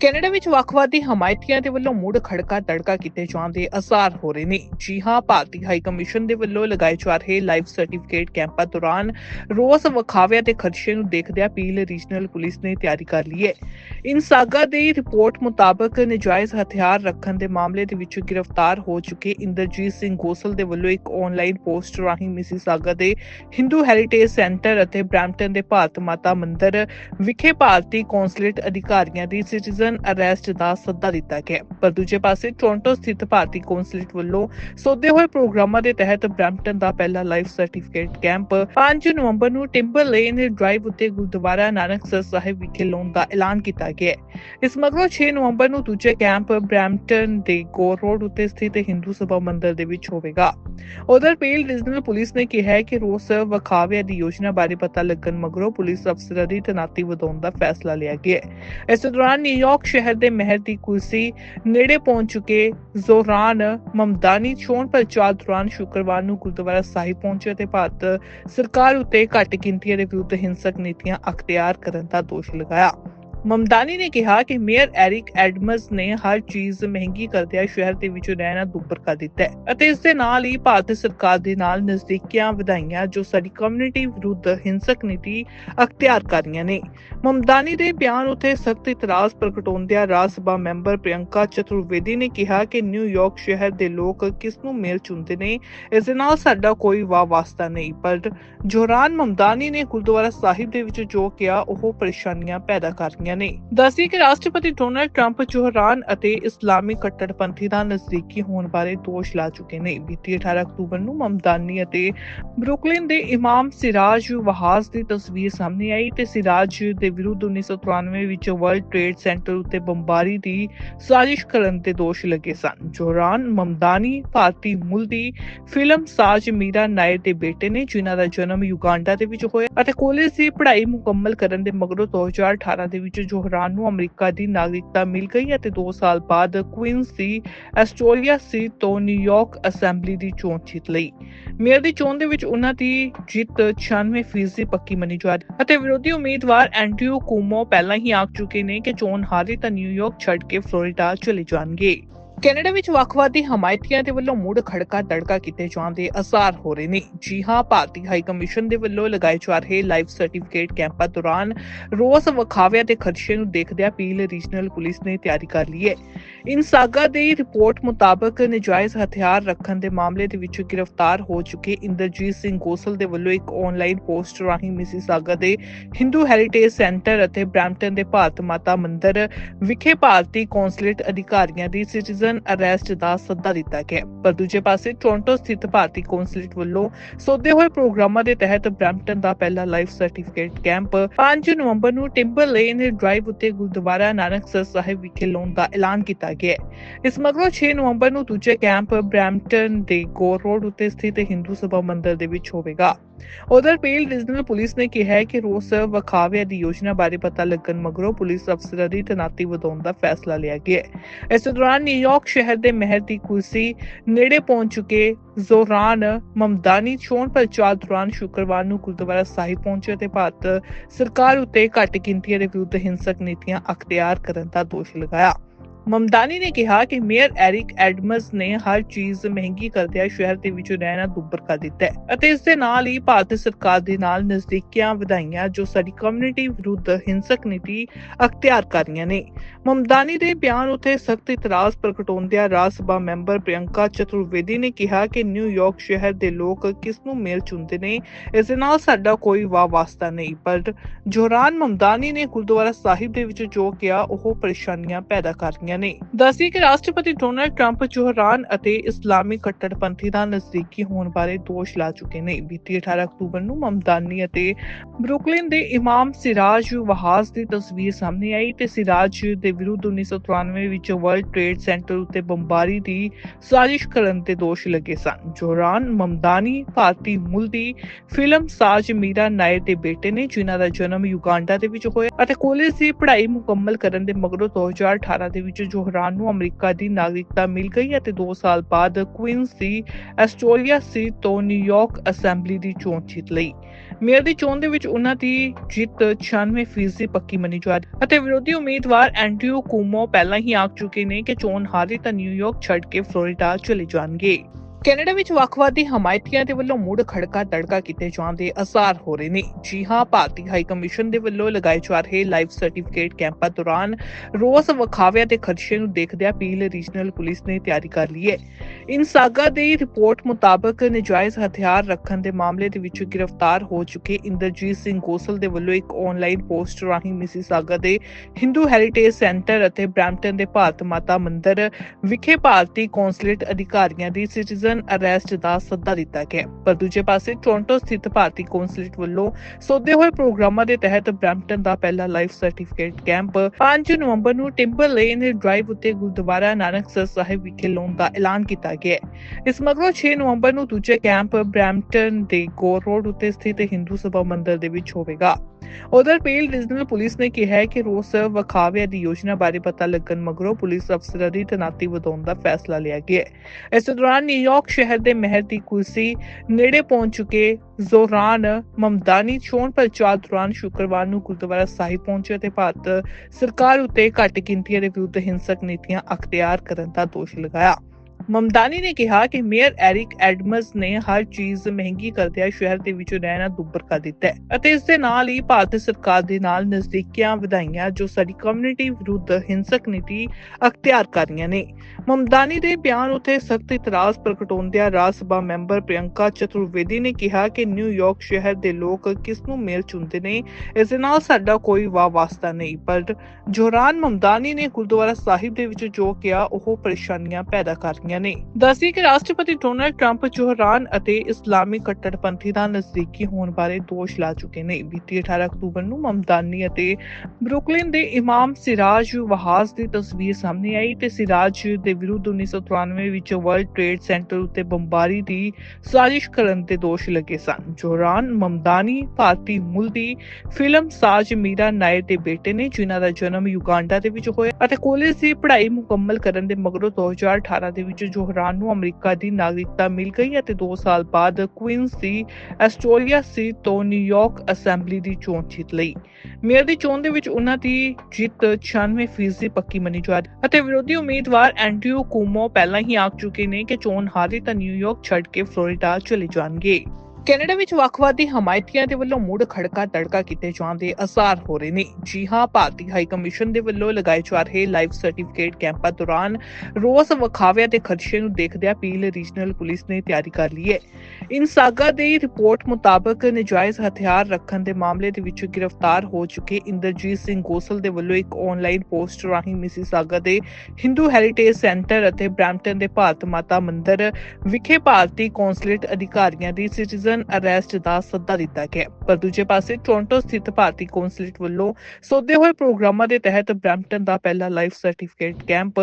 Canada ਵਿੱਚ ਵੱਖਵਾਦੀ ਹਮਾਇਤੀਆਂ ਦੇ ਵੱਲੋਂ ਮੁੜ ਖੜਕਾ ਤੜਕਾ ਕੀਤੇ ਜਾਣ ਦੇ ਅਸਾਰ ਹੋ ਰਹੇ ਨੇ। ਜੀ ਹਾਂ, ਭਾਰਤੀ ਹਾਈ ਕਮਿਸ਼ਨ ਦੇ ਵੱਲੋਂ ਲਗਾਏ ਜਾ ਰਹੇ ਲਾਈਫ ਸਰਟੀਫਿਕੇਟ ਕੈਂਪਾਂ ਦੌਰਾਨ ਰੋਸ ਵਿਖਾਵਿਆਂ ਤੇ ਖਰਚੇ ਨੂੰ ਦੇਖਦਿਆਂ ਪੀਲ ਰੀਜਨਲ ਪੁਲਿਸ ਨੇ ਤਿਆਰੀ ਕਰ ਲਈ ਹੈ। ਇਨਸਾਗਾ ਦੀ ਰਿਪੋਰਟ ਮੁਤਾਬਕ ਨਜਾਇਜ਼ ਹਥਿਆਰ ਰੱਖਣ ਦੇ ਮਾਮਲੇ ਦੇ ਵਿੱਚ ਗ੍ਰਿਫਤਾਰ ਹੋ ਚੁੱਕੇ ਇੰਦਰਜੀਤ ਸਿੰਘ ਗੋਸਲ ਦੇ ਵੱਲੋਂ ਇੱਕ ਆਨਲਾਈਨ ਪੋਸਟ ਰਾਹੀਂ ਮਿਸੀ ਮਿਸੀਸਾਗਾ ਦੇ ਹਿੰਦੂ ਹੈਰੀਟੇਜ ਸੈਂਟਰ ਅਤੇ ਬ੍ਰੈਂਪਟਨ ਦੇ ਭਾਰਤ ਮਾਤਾ ਮੰਦਿਰ ਵਿਖੇ ਭਾਰਤੀ ਕੌਂਸੂਲੇਟ ਅਧਿਕਾਰੀਆਂ ਦੀ ਸਿਟੀਜ਼ਨ ਅਰੈਸਟ ਦਾ ਸੱਦਾ ਦਿੱਤਾ ਗਿਆ। ਪਰ ਦੂਜੇ ਪਾਸੇ ਟੋਰਾਂਟੋ ਸਥਿਤ ਭਾਰਤੀ ਕੌਂਸੂਲੇਟ ਵੱਲੋਂ ਸੋਧੇ ਹੋਏ ਪ੍ਰੋਗਰਾਮਾਂ ਦੇ ਤਹਿਤ ਬ੍ਰੈਂਪਟਨ ਦਾ ਪਹਿਲਾ ਲਾਈਫ ਸਰਟੀਫਿਕੇਟ ਕੈਂਪ 5 ਨਵੰਬਰ ਨੂੰ ਟਿੰਬਰ ਲੇਨ ਡਰਾਈਵ ਉੱਤੇ ਗੁਰਦੁਆਰਾ ਨਾਨਕਸਰ ਸਾਹਿਬ ਵਿਖੇ ਲਾਉਣ ਦਾ ਐਲਾਨ ਕੀਤਾ ਗਿਆ ਇਸ ਮਗਰੋਂ 6 ਨਵੰਬਰ ਨੂੰ ਦੂਜੇ ਕੈਂਪ ਬ੍ਰੈਂਪਟਨ ਦੇ ਗੋਰ ਰੋਡ ਉੱਤੇ ਸਥਿਤ ਹਿੰਦੂ ਸਭਾ ਮੰਦਿਰ ਦੇ ਵਿੱਚ ਹੋਵੇਗਾ। ਉਧਰ ਪੀਲ ਰੀਜਨਲ ਪੁਲਿਸ ਨੇ ਕਿਹਾ ਹੈ ਕਿ ਰੋਸ ਵਿਖਾਵੇ ਦੀ ਯੋਜਨਾ ਬਾਰੇ ਪਤਾ ਲੱਗਣ ਮਗਰੋਂ ਪੁਲਿਸ ਅਫਸਰਾਂ ਦੀ ਤੈਨਾਤੀ ਵਧਾਉਣ ਦਾ ਫੈਸਲਾ ਲਿਆ ਗਿਆ ਇਸ ਦੌਰਾਨ ਨਿਊਯਾਰਕ ਸ਼ਹਿਰ ਦੇ ਮਹਿਰ ਦੀ ਕੁਰਸੀ ਨੇੜੇ ਪਹੁੰਚ ਚੁੱਕੇ ਜ਼ੋਰਾਨ ਮਮਦਾਨੀ ਚੋਣ ਪ੍ਰਚਾਰ ਦੌਰਾਨ ਸ਼ੁੱਕਰਵਾਰ ਨੂੰ ਗੁਰਦੁਆਰਾ ਸਾਹਿਬ ਪਹੁੰਚੇ ਅਤੇ ਭਾਰਤ ਸਰਕਾਰ ਉੱਤੇ ਘੱਟ ਗਿਣਤੀਆਂ ਦੇ ਵਿਰੁੱਧ ਹਿੰਸਕ ਨੀਤੀਆਂ ਅਖਤਿਆਰ ਕਰਨ ਦਾ ਦੋਸ਼ ਲਗਾਇਆ। ਮਮਦਾਨੀ ਨੇ ਕਿਹਾ ਕਿ ਮੇਅਰ ਐਰਿਕ ਐਡਮਸ ਨੇ ਹਰ ਚੀਜ਼ ਮਹਿੰਗੀ ਕਰਦਿਆਂ ਸ਼ਹਿਰ ਦੇ ਵਿੱਚ ਰਹਿਣਾ ਦੁੱਬਰ ਕਰ ਦਿੱਤਾ ਹੈ ਅਤੇ ਇਸ ਦੇ ਨਾਲ ਹੀ ਭਾਰਤ ਸਰਕਾਰ ਦੇ ਨਾਲ ਨਜ਼ਦੀਕੀਆਂ ਵਧਾਈਆਂ ਜੋ ਸਾਡੀ ਕਮਿਊਨਿਟੀ ਵਿਰੁੱਧ ਹਿੰਸਕ ਨੀਤੀ ਅਖਤਿਆਰ ਕਰ ਰਹੀਆਂ ਨੇ। ਮਮਦਾਨੀ ਦੇ ਬਿਆਨ ਉਤੇ ਸਖਤ ਇਤਰਾਜ਼ ਪ੍ਰਗਟਾਉਂਦਿਆਂ ਰਾਜ ਸਭਾ ਮੈਂਬਰ ਪ੍ਰਿਯੰਕਾ ਚਤੁਰਵੇਦੀ ਨੇ ਕਿਹਾ ਕਿ ਨਿਊਯਾਰਕ ਸ਼ਹਿਰ ਦੇ ਲੋਕ ਕਿਸ ਨੂੰ ਮੇਲ ਚੁਣਦੇ ਨੇ, ਇਸ ਦੇ ਨਾਲ ਸਾਡਾ ਕੋਈ ਵਾਹ ਵਾਸਤਾ ਨਹੀਂ। ਪਰ ਜੋਰਾਨ ਮਮਦਾਨੀ ਨੇ ਗੁਰਦੁਆਰਾ ਸਾਹਿਬ ਦੇ ਵਿੱਚ ਜੋ ਕਿਹਾ, ਉਹ ਪਰੇਸ਼ਾਨੀਆਂ ਪੈਦਾ ਕਰ ਰਹੀਆਂ ਨੇ ਦੱਸੀ ਕਿ ਰਾਸ਼ਟਰਪਤੀ ਡੋਨਾਲਡ ਟਰੰਪ ਜੋਹਰਾਨ ਅਤੇ ਇਸਲਾਮੀ ਕੱਟੜਪੰਥੀ ਦਾ ਨਜ਼ਦੀਕੀ ਹੋਣ ਬਾਰੇ ਦੋਸ਼ ਲਾ ਚੁੱਕੇ ਨੇ। ਬੀਤੀ 18 ਅਕਤੂਬਰ ਨੂੰ ਮਮਦਾਨੀ ਅਤੇ ਬਰੁਕਲਿਨ ਦੇ ਇਮਾਮ ਸਿਰਾਜ ਵਹਾਜ਼ ਦੀ ਤਸਵੀਰ ਸਾਹਮਣੇ ਆਈ ਤੇ ਸਿਰਾਜ ਦੇ ਵਿਰੁੱਧ 1993 ਵਿੱਚ ਵਰਲਡ ਟ੍ਰੇਡ ਸੈਂਟਰ ਉੱਤੇ ਬੰਬਾਰੀ ਦੀ ਸਾਜ਼ਿਸ਼ ਕਰਨ ਦੇ ਦੋਸ਼ ਲੱਗੇ ਸਨ। ਜੋਹਰਾਨ ਮਮਦਾਨੀ ਭਾਰਤੀ ਮੂਲ ਦੀ ਫਿਲਮ ਸਾਜ ਮੀਰਾ ਨਾਇਰ ਦੇ ਬੇਟੇ ਨੇ, ਜਿਨ੍ਹਾਂ ਦਾ ਜਨਮ ਯੂਗਾਂਡਾ ਦੇ ਵਿੱਚ ਹੋਇਆ ਅਤੇ ਕਾਲਜ ਦੀ ਪੜ੍ਹਾਈ ਮੁਕੰਮਲ ਕਰਨ ਦੇ ਮਗਰੋਂ 2018 ਦੇ ਵਿੱਚ ਜੋਹਰਾਨ ਨੂੰ ਅਮਰੀਕਾ ਦੀ ਨਾਗਰਿਕਤਾ ਮਿਲ ਗਈ ਅਤੇ 2 ਸਾਲ ਬਾਅਦ ਕੁਇਨਸ ਦੀ ਐਸਟੋਰੀਆ ਸੀਟ ਤੋਂ ਨਿਊਯਾਰਕ ਅਸੈਂਬਲੀ ਦੀ ਚੋਣ ਜਿੱਤ ਲਈ। ਮੇਅਰ ਦੀ ਚੋਣ ਦੇ ਵਿੱਚ ਉਹਨਾਂ ਦੀ ਜਿੱਤ 96% ਪੱਕੀ ਮੰਨੀ ਜਾ ਰਹੀ ਅਤੇ ਵਿਰੋਧੀ ਉਮੀਦਵਾਰ ਐਂਡਰਿਊ ਕੂਮੋ ਪਹਿਲਾਂ ਹੀ ਆਖ ਚੁੱਕੇ ਨੇ ਕਿ ਚੋਣ ਹਾਰੇ ਤਾਂ ਨਿਊਯਾਰਕ ਛੱਡ ਕੇ ਫਲੋਰੀਡਾ ਚਲੇ ਜਾਣਗੇ। ਕੈਨੇਡਾ ਵਿੱਚ ਵੱਖਵਾਦੀ ਹਮਾਇਤੀਆਂ ਦੇ ਵੱਲੋਂ ਮੁੜ ਖੜਕਾ ਤੜਕਾ ਕੀਤੇ ਜਾਣ ਦੇ ਅਸਾਰ ਹੋ ਰਹੇ ਨੇ। ਜੀ ਹਾਂ, ਭਾਰਤੀ ਹਾਈ ਕਮਿਸ਼ਨ ਦੇ ਵੱਲੋਂ ਲਗਾਏ ਜਾ ਰਹੇ ਲਾਈਵ ਸਰਟੀਫਿਕੇਟ ਕੈਂਪਾਂ ਦੌਰਾਨ ਰੋਸ ਵਿਖਾਵਿਆਂ ਤੇ ਖਰਚੇ ਨੂੰ ਦੇਖਦਿਆਂ ਪੀਲ ਰੀਜਨਲ ਪੁਲਿਸ ਨੇ ਤਿਆਰੀ ਕਰ ਲਈ ਹੈ। ਇਨਸਾਗਾ ਦੀ ਰਿਪੋਰਟ ਮੁਤਾਬਕ ਨਜਾਇਜ਼ ਹਥਿਆਰ ਰੱਖਣ ਦੇ ਮਾਮਲੇ ਦੇ ਵਿੱਚ ਗ੍ਰਿਫਤਾਰ ਹੋ ਚੁੱਕੇ ਇੰਦਰਜੀਤ ਸਿੰਘ ਗੋਸਲ ਦੇ ਵੱਲੋਂ ਇੱਕ ਆਨਲਾਈਨ ਪੋਸਟ ਰਾਹੀਂ ਮਿਸੀ ਮਿਸੀਸਾਗਾ ਦੇ ਹਿੰਦੂ ਹੈਰੀਟੇਜ ਸੈਂਟਰ ਅਤੇ ਬ੍ਰੈਂਪਟਨ ਦੇ ਭਾਰਤ ਮਾਤਾ ਮੰਦਿਰ ਵਿਖੇ ਭਾਰਤੀ ਕੌਂਸੂਲੇਟ ਅਧਿਕਾਰੀਆਂ ਦੀ ਸਿਟੀਜ਼ਨ ਅਰੈਸਟ ਦਾ ਸੱਦਾ ਦਿੱਤਾ ਗਿਆ ਪਰ ਦੂਜੇ ਪਾਸੇ ਟੋਰਾਂਟੋ ਸਥਿਤ ਭਾਰਤੀ ਕੌਂਸੂਲੇਟ ਵੱਲੋਂ ਸੋਧੇ ਹੋਏ ਪ੍ਰੋਗਰਾਮਾਂ ਦੇ ਤਹਿਤ ਬ੍ਰੈਂਪਟਨ ਦਾ ਪਹਿਲਾ ਲਾਈਫ ਸਰਟੀਫਿਕੇਟ ਕੈਂਪ 5 ਨਵੰਬਰ ਨੂੰ ਟਿੰਬਰ ਲੇਨ ਡਰਾਈਵ ਉੱਤੇ ਗੁਰਦੁਆਰਾ ਨਾਨਕਸਰ ਸਾਹਿਬ ਵਿਖੇ ਲਾਉਣ ਦਾ ਐਲਾਨ ਕੀਤਾ ਗਿਆ ਇਸ ਮਗਰੋਂ 6 ਨਵੰਬਰ ਨੂੰ ਦੂਜੇ ਕੈਂਪ ਬ੍ਰੈਂਪਟਨ ਦੇ ਗੋਰ ਰੋਡ ਉੱਤੇ ਸਥਿਤ ਹਿੰਦੂ ਸਭਾ ਮੰਦਿਰ ਦੇ ਵਿੱਚ ਹੋਵੇਗਾ। ਉਧਰ ਪੀਲ ਰੀਜਨਲ ਪੁਲਿਸ ਨੇ ਕਿਹਾ ਹੈ ਕਿ ਰੋਸ ਵਿਖਾਵੇ ਦੀ ਯੋਜਨਾ ਬਾਰੇ ਪਤਾ ਲੱਗਣ ਮਗਰੋਂ ਪੁਲਿਸ ਅਫਸਰਾਂ ਦੀ ਤੈਨਾਤੀ ਵਧਾਉਣ ਦਾ ਫੈਸਲਾ ਲਿਆ ਗਿਆ ਹੈ। ਇਸ ਦੌਰਾਨ ਨਿਊਯਾਰਕ ਸ਼ਹਿਰ ਦੇ ਮਹਿਰ ਦੀ ਕੁਰਸੀ ਨੇੜੇ ਪਹੁੰਚ ਚੁੱਕੇ ਜ਼ੋਰਾਨ ਮਮਦਾਨੀ ਚੋਣ ਪ੍ਰਚਾਰ ਦੌਰਾਨ ਸ਼ੁੱਕਰਵਾਰ ਨੂੰ ਗੁਰਦੁਆਰਾ ਸਾਹਿਬ ਪਹੁੰਚੇ ਤੇ ਭਾਰਤ ਸਰਕਾਰ ਉੱਤੇ ਘੱਟ ਗਿਣਤੀਆਂ ਦੇ ਵਿਰੁੱਧ ਹਿੰਸਕ ਨੀਤੀਆਂ ਅਖਤਿਆਰ ਕਰਨ ਦਾ ਦੋਸ਼ ਲਗਾਇਆ। ਮਮਦਾਨੀ ਨੇ ਕਿਹਾ ਕਿ ਮੇਅਰ ਐਰਿਕ ਐਡਮਸ ਨੇ ਹਰ ਚੀਜ਼ ਮਹਿੰਗੀ ਕਰਦਿਆਂ ਸ਼ਹਿਰ ਦੇ ਵਿੱਚ ਰਹਿਣਾ ਦੁੱਬਰ ਕਰ ਦਿੱਤਾ ਹੈ ਅਤੇ ਇਸ ਦੇ ਨਾਲ ਹੀ ਭਾਰਤ ਸਰਕਾਰ ਦੇ ਨਾਲ ਨਜ਼ਦੀਕੀਆਂ ਵਧਾਈਆਂ ਜੋ ਸਾਡੀ ਕਮਿਊਨਿਟੀ ਵਿਰੁੱਧ ਹਿੰਸਕ ਨੀਤੀ ਅਖਤਿਆਰ ਕਰ ਰਹੀਆਂ ਨੇ। ਮਮਦਾਨੀ ਦੇ ਬਿਆਨ ਉਤੇ ਸਖਤ ਇਤਰਾਜ਼ ਪ੍ਰਗਟਾਉਂਦਿਆਂ ਰਾਜ ਸਭਾ ਮੈਂਬਰ ਪ੍ਰਿਯੰਕਾ ਚਤੁਰਵੇਦੀ ਨੇ ਕਿਹਾ ਕਿ ਨਿਊਯਾਰਕ ਸ਼ਹਿਰ ਦੇ ਲੋਕ ਕਿਸ ਨੂੰ ਮੇਲ ਚੁਣਦੇ ਨੇ, ਇਸ ਦੇ ਨਾਲ ਸਾਡਾ ਕੋਈ ਵਾਹ ਵਾਸਤਾ ਨਹੀਂ। ਪਰ ਜੋਹਰਾਨ ਮਮਦਾਨੀ ਨੇ ਗੁਰਦੁਆਰਾ ਸਾਹਿਬ ਦੇ ਵਿੱਚ ਜੋ ਕਿਹਾ, ਉਹ ਪਰੇਸ਼ਾਨੀਆਂ ਪੈਦਾ ਕਰ ਰਹੀਆਂ ਨੇ। ਦੱਸੀ ਕਿ ਰਾਸ਼ਟਰਪਤੀ ਡੋਨਲਡ ਟਰੰਪ ਜੋਹਰਾਨ ਅਤੇ ਇਸਲਾਮੀ ਕੱਟੜਪੰਥੀ ਦਾ ਨਜ਼ਦੀਕੀ ਹੋਣ ਬਾਰੇ ਦੋਸ਼ ਲਾ ਚੁੱਕੇ ਨੇ। ਬੀਤੀ 18 ਅਕਤੂਬਰ ਨੂੰ ਮਮਦਾਨੀ ਅਤੇ ਬਰੁਕਲਿਨ ਦੇ ਇਮਾਮ ਸਿਰਾਜ ਵਹਾਜ਼ ਦੀ ਤਸਵੀਰ ਸਾਹਮਣੇ ਆਈ ਤੇ ਸਿਰਾਜ ਦੇ ਵਿਰੁੱਧ 1993 ਵਿੱਚ ਵਰਲਡ ਟ੍ਰੇਡ ਸੈਂਟਰ ਉੱਤੇ ਬੰਬਾਰੀ ਦੀ ਸਾਜ਼ਿਸ਼ ਕਰਨ ਦੇ ਦੋਸ਼ ਲੱਗੇ ਸਨ। ਜੋਹਰਾਨ ਮਮਦਾਨੀ ਭਾਰਤੀ ਮੂਲ ਦੀ ਫਿਲਮ ਸਾਜ ਮੀਰਾ ਨਾਇਰ ਦੇ ਬੇਟੇ ਨੇ, ਜਿਨ੍ਹਾਂ ਦਾ ਜਨਮ ਯੂਗਾਂਡਾ ਦੇ ਵਿੱਚ ਹੋਇਆ ਅਤੇ ਕਾਲਜ ਦੀ ਪੜ੍ਹਾਈ ਮੁਕੰਮਲ ਕਰਨ ਦੇ ਮਗਰੋਂ 2018 ਦੇ ਵਿੱਚ ਜੋਹਰਾਨ ਨੂੰ ਅਮਰੀਕਾ ਦੀ ਨਾਗਰਿਕਤਾ ਮਿਲ ਗਈ ਅਤੇ 2 ਸਾਲ ਬਾਅਦ ਕੁਇਨਸ ਦੀ ਐਸਟੋਰੀਆ ਸੀਟ ਤੋਂ ਨਿਊਯਾਰਕ ਅਸੈਂਬਲੀ ਦੀ ਚੋਣ ਜਿੱਤ ਲਈ। ਮੇਅਰ ਦੀ ਚੋਣ ਦੇ ਵਿੱਚ ਉਹਨਾਂ ਦੀ ਜਿੱਤ 96% ਪੱਕੀ ਮੰਨੀ ਜਾ ਰਹੀ ਅਤੇ ਵਿਰੋਧੀ ਉਮੀਦਵਾਰ ਐਂਡਰਿਊ ਕੁਮੋ ਪਹਿਲਾਂ ਹੀ ਆਖ ਚੁੱਕੇ ਨੇ ਕਿ ਚੋਣ ਹਾਰੇ ਤਾਂ ਨਿਊਯਾਰਕ ਛੱਡ ਕੇ ਫਲੋਰੀਡਾ ਚਲੇ ਜਾਣਗੇ। ਕੈਨੇਡਾ ਵਿੱਚ ਵੱਖਵਾਦੀ ਹਮਾਇਤੀਆਂ ਦੇ ਵੱਲੋਂ ਮੁੜ ਖੜਕਾ ਤੜਕਾ ਕੀਤੇ ਜਾਣ ਦੇ ਅਸਾਰ ਹੋ ਰਹੇ ਨੇ। ਜੀ ਹਾਂ, ਭਾਰਤੀ ਹਾਈ ਕਮਿਸ਼ਨ ਦੇ ਵੱਲੋਂ ਲਗਾਏ ਜਾ ਰਹੇ ਲਾਈਵ ਸਰਟੀਫਿਕੇਟ ਕੈਂਪਾਂ ਦੌਰਾਨ ਰੋਸ ਵਿਖਾਵਿਆਂ ਤੇ ਖਦਸ਼ੇ ਨੂੰ ਦੇਖਦਿਆਂ ਪੀਲ ਰੀਜਨਲ ਪੁਲਿਸ ਨੇ ਤਿਆਰੀ ਕਰ ਲਈ ਹੈ। ਇਨਸਾਗਾ ਦੀ ਰਿਪੋਰਟ ਮੁਤਾਬਕ ਨਜਾਇਜ਼ ਹਥਿਆਰ ਰੱਖਣ ਦੇ ਮਾਮਲੇ ਦੇ ਵਿੱਚ ਗ੍ਰਿਫਤਾਰ ਹੋ ਚੁੱਕੇ ਇੰਦਰਜੀਤ ਸਿੰਘ ਗੋਸਲ ਦੇ ਵੱਲੋਂ ਇੱਕ ਆਨਲਾਈਨ ਪੋਸਟ ਰਾਹੀਂ ਮਿਸੀ ਮਿਸੀਸਾਗਾ ਦੇ ਹਿੰਦੂ ਹੈਰੀਟੇਜ ਸੈਂਟਰ ਅਤੇ ਬ੍ਰੈਂਪਟਨ ਦੇ ਭਾਰਤ ਮਾਤਾ ਮੰਦਿਰ ਵਿਖੇ ਭਾਰਤੀ ਕੌਂਸੂਲੇਟ ਅਧਿਕਾਰੀਆਂ ਦੀ ਸਿਟੀਜ਼ਨ ਅਰੈਸਟ ਦਾ ਸੱਦਾ ਦਿੱਤਾ ਗਿਆ ਪਰ ਦੂਜੇ ਪਾਸੇ ਟੋਰਾਂਟੋ ਸਥਿਤ ਭਾਰਤੀ ਕੌਂਸੂਲੇਟ ਵੱਲੋਂ ਸੋਧੇ ਹੋਏ ਪ੍ਰੋਗਰਾਮਾਂ ਦੇ ਤਹਿਤ ਬ੍ਰੈਂਪਟਨ ਦਾ ਪਹਿਲਾ ਲਾਈਫ ਸਰਟੀਫਿਕੇਟ ਕੈਂਪ 5 ਨਵੰਬਰ ਨੂੰ ਟਿੰਬਰ ਲੇਨ ਡਰਾਈਵ ਉੱਤੇ ਗੁਰਦੁਆਰਾ ਨਾਨਕਸਰ ਸਾਹਿਬ ਵਿਖੇ ਲਾਉਣ ਦਾ ਐਲਾਨ ਕੀਤਾ ਗਿਆ ਇਸ ਮਗਰੋਂ 6 ਨਵੰਬਰ ਨੂੰ ਦੂਜੇ ਕੈਂਪ ਬ੍ਰੈਂਪਟਨ ਦੇ ਗੋਰ ਰੋਡ ਉੱਤੇ ਸਥਿਤ ਹਿੰਦੂ ਸਭਾ ਮੰਦਿਰ ਦੇ ਵਿੱਚ ਹੋਵੇਗਾ। ਉਧਰ ਪੇਲ ਰੀਜਨਲ ਪੁਲਿਸ ਨੇ ਕਿਹਾ ਹੈ ਕਿ ਰੋਸ ਵਿਖਾਵੇ ਦੀ ਯੋਜਨਾ ਬਾਰੇ ਪਤਾ ਲੱਗਣ ਮਗਰੋਂ ਪੁਲਿਸ ਅਫਸਰਾਂ ਦੀ ਤੈਨਾਤੀ ਵਧਾਉਣ ਦਾ ਫੈਸਲਾ ਲਿਆ ਗਿਆ ਇਸ ਦੌਰਾਨ ਨਿਊਯਾਰਕ ਸ਼ਹਿਰ ਦੇ ਮਹਿਲ ਦੀ ਕੁਰਸੀ ਨੇੜੇ ਪਹੁੰਚ ਚੁੱਕੇ ਜ਼ੋਰਾਨ ਮਮਦਾਨੀ ਚੋਣ ਪ੍ਰਚਾਰ ਦੌਰਾਨ ਸ਼ੁੱਕਰਵਾਰ ਨੂੰ ਗੁਰਦੁਆਰਾ ਸਾਹਿਬ ਪਹੁੰਚੇ ਤੇ ਭਾਰਤ ਸਰਕਾਰ ਉੱਤੇ ਘੱਟ ਗਿਣਤੀਆਂ ਦੇ ਵਿਰੁੱਧ ਹਿੰਸਕ ਨੀਤੀਆਂ ਅਖਤਿਆਰ ਕਰਨ ਦਾ ਦੋਸ਼ ਲਗਾਇਆ। ਮਮਦਾਨੀ ਨੇ ਕਿਹਾ ਕਿ ਮੇਅਰ ਐਰਿਕ ਐਡਮਸ ਨੇ ਹਰ ਚੀਜ਼ ਮਹਿੰਗੀ ਕਰਦਿਆਂ ਸ਼ਹਿਰ ਦੇ ਵਿੱਚ ਰਹਿਣਾ ਦੁੱਬਰ ਕਰ ਦਿੱਤਾ ਹੈ ਅਤੇ ਇਸ ਦੇ ਨਾਲ ਹੀ ਭਾਰਤ ਸਰਕਾਰ ਦੇ ਨਾਲ ਨਜ਼ਦੀਕੀਆਂ ਵਧਾਈਆਂ ਜੋ ਸਾਡੀ ਕਮਿਊਨਿਟੀ ਵਿਰੁੱਧ ਹਿੰਸਕ ਨੀਤੀ ਅਖਤਿਆਰ ਕਰ ਰਹੀਆਂ ਨੇ। ਮਮਦਾਨੀ ਦੇ ਬਿਆਨ ਉਤੇ ਸਖਤ ਇਤਰਾਜ਼ ਪ੍ਰਗਟਾਉਂਦਿਆਂ ਰਾਜ ਸਭਾ ਮੈਂਬਰ ਪ੍ਰਿਯੰਕਾ ਚਤੁਰਵੇਦੀ ਨੇ ਕਿਹਾ ਕਿ ਨਿਊਯਾਰਕ ਸ਼ਹਿਰ ਦੇ ਲੋਕ ਕਿਸ ਨੂੰ ਮੇਲ ਚੁਣਦੇ ਨੇ, ਇਸ ਦੇ ਨਾਲ ਸਾਡਾ ਕੋਈ ਵਾਹ ਵਾਸਤਾ ਨਹੀਂ। ਪਰ ਜੋਹਰਾਨ ਮਮਦਾਨੀ ਨੇ ਗੁਰਦੁਆਰਾ ਸਾਹਿਬ ਦੇ ਵਿੱਚ ਜੋ ਕਿਹਾ, ਉਹ ਪਰੇਸ਼ਾਨੀਆਂ ਪੈਦਾ ਕਰ ਰਹੀਆਂ ਨੇ। ਦੱਸੀ ਕਿ ਰਾਸ਼ਟਰਪਤੀ ਡੋਨਾਲਡ ਟਰੰਪ ਜੋਹਰਾਨ ਅਤੇ ਇਸਲਾਮੀ ਕੱਟੜਪੰਥੀ ਦਾ ਨਜ਼ਦੀਕੀ ਹੋਣ ਬਾਰੇ ਦੋਸ਼ ਲਾ ਚੁੱਕੇ ਨੇ। ਬੀਤੀ 18 ਅਕਤੂਬਰ ਨੂੰ ਮਮਦਾਨੀ ਅਤੇ ਬਰੁਕਲਿਨ ਦੇ ਇਮਾਮ ਸਿਰਾਜ ਵਹਾਜ਼ ਦੀ ਤਸਵੀਰ ਸਾਹਮਣੇ ਆਈ ਤੇ ਸਿਰਾਜ ਦੇ ਵਿਰੁੱਧ 1993 ਵਿੱਚ ਵਰਲਡ ਟ੍ਰੇਡ ਸੈਂਟਰ ਉੱਤੇ ਬੰਬਾਰੀ ਦੀ ਸਾਜ਼ਿਸ਼ ਕਰਨ ਦੇ ਦੋਸ਼ ਲੱਗੇ ਸਨ। ਜੋਹਰਾਨ ਮਮਦਾਨੀ ਭਾਰਤੀ ਮੁੱਲ ਦੀ ਫਿਲਮ ਸਾਜ ਮੀਰਾ ਨਾਇਰ ਦੇ ਬੇਟੇ ਨੇ, ਜਿਨ੍ਹਾਂ ਦਾ ਜਨਮ ਯੁਗਾਂਡਾ ਦੇ ਵਿੱਚ ਹੋਇਆ ਅਤੇ ਕਾਲਜ ਦੀ ਪੜ੍ਹਾਈ ਮੁਕੰਮਲ ਕਰਨ ਦੇ ਮਗਰੋਂ 2018 ਦੇ ਵਿੱਚ ਜੋਹਰਾਨ ਨੂੰ ਅਮਰੀਕਾ ਦੀ ਨਾਗਰਿਕਤਾ ਮਿਲ ਗਈ ਅਤੇ 2 ਸਾਲ ਬਾਅਦ ਕੁਇਨਸ ਦੀ ਐਸਟੋਰੀਆ ਸੀਟ ਤੋਂ ਨਿਊਯਾਰਕ ਅਸੈਂਬਲੀ ਦੀ ਚੋਣ ਜਿੱਤ ਲਈ। ਮੇਅਰ ਦੀ ਚੋਣ ਦੇ ਵਿੱਚ ਉਹਨਾਂ ਦੀ ਜਿੱਤ 96% ਪੱਕੀ ਮੰਨੀ ਜਾ ਰਹੀ ਅਤੇ ਵਿਰੋਧੀ ਉਮੀਦਵਾਰ ਐਂਡਰਿਊ ਕੁਮੋ ਪਹਿਲਾਂ ਹੀ ਆਖ ਚੁੱਕੇ ਨੇ ਕਿ ਚੋਣ ਹਾਰੇ ਤਾਂ ਨਿਊਯਾਰਕ ਛੱਡ ਕੇ ਫਲੋਰੀਡਾ ਚਲੇ ਜਾਣਗੇ। ਕੈਨੇਡਾ ਵਿੱਚ ਵੱਖਵਾਦੀ ਹਮਾਇਤੀਆਂ ਦੇ ਵੱਲੋਂ ਮੁੜ ਖੜਕਾ ਤੜਕਾ ਕੀਤੇ ਜਾਣ ਦੇ ਅਸਾਰ ਹੋ ਰਹੇ ਨੇ। ਜੀ ਹਾਂ, ਭਾਰਤੀ ਹਾਈ ਕਮਿਸ਼ਨ ਦੇ ਵੱਲੋਂ ਲਗਾਏ ਜਾ ਰਹੇ ਲਾਈਵ ਸਰਟੀਫਿਕੇਟ ਕੈਂਪਾਂ ਦੌਰਾਨ ਰੋਸ ਵਿਖਾਵਿਆਂ ਤੇ ਖਦਸ਼ੇ ਨੂੰ ਦੇਖਦਿਆਂ ਪੀਲ ਰੀਜਨਲ ਪੁਲਿਸ ਨੇ ਤਿਆਰੀ ਕਰ ਲਈ ਹੈ। ਇਨਸਾਗਾ ਦੀ ਰਿਪੋਰਟ ਮੁਤਾਬਕ ਨਜਾਇਜ਼ ਹਥਿਆਰ ਰੱਖਣ ਦੇ ਮਾਮਲੇ ਦੇ ਵਿੱਚ ਗ੍ਰਿਫਤਾਰ ਹੋ ਚੁੱਕੇ ਇੰਦਰਜੀਤ ਸਿੰਘ ਗੋਸਲ ਦੇ ਵੱਲੋਂ ਇੱਕ ਆਨਲਾਈਨ ਪੋਸਟ ਰਾਹੀਂ ਮਿਸੀਸਾਗਾ ਦੇ ਹਿੰਦੂ ਹੈਰੀਟੇਜ ਸੈਂਟਰ ਅਤੇ ਬ੍ਰੈਂਪਟਨ ਦੇ ਭਾਰਤ ਮਾਤਾ ਮੰਦਿਰ ਵਿਖੇ ਭਾਰਤੀ ਕੌਂਸੂਲੇਟ ਅਧਿਕਾਰੀਆਂ ਦੀ ਸਿਟੀਜ਼ਨ ਅਰੈਸਟ ਦਾ ਸੱਦਾ ਦਿੱਤਾ ਗਿਆ ਪਰ ਦੂਜੇ ਪਾਸੇ ਟੋਰਾਂਟੋ ਸਥਿਤ ਭਾਰਤੀ ਕੌਂਸੂਲੇਟ ਵੱਲੋਂ ਸੋਧੇ ਹੋਏ ਪ੍ਰੋਗਰਾਮਾਂ ਦੇ ਤਹਿਤ ਬ੍ਰੈਂਪਟਨ ਦਾ ਪਹਿਲਾ ਲਾਈਫ ਸਰਟੀਫਿਕੇਟ ਕੈਂਪ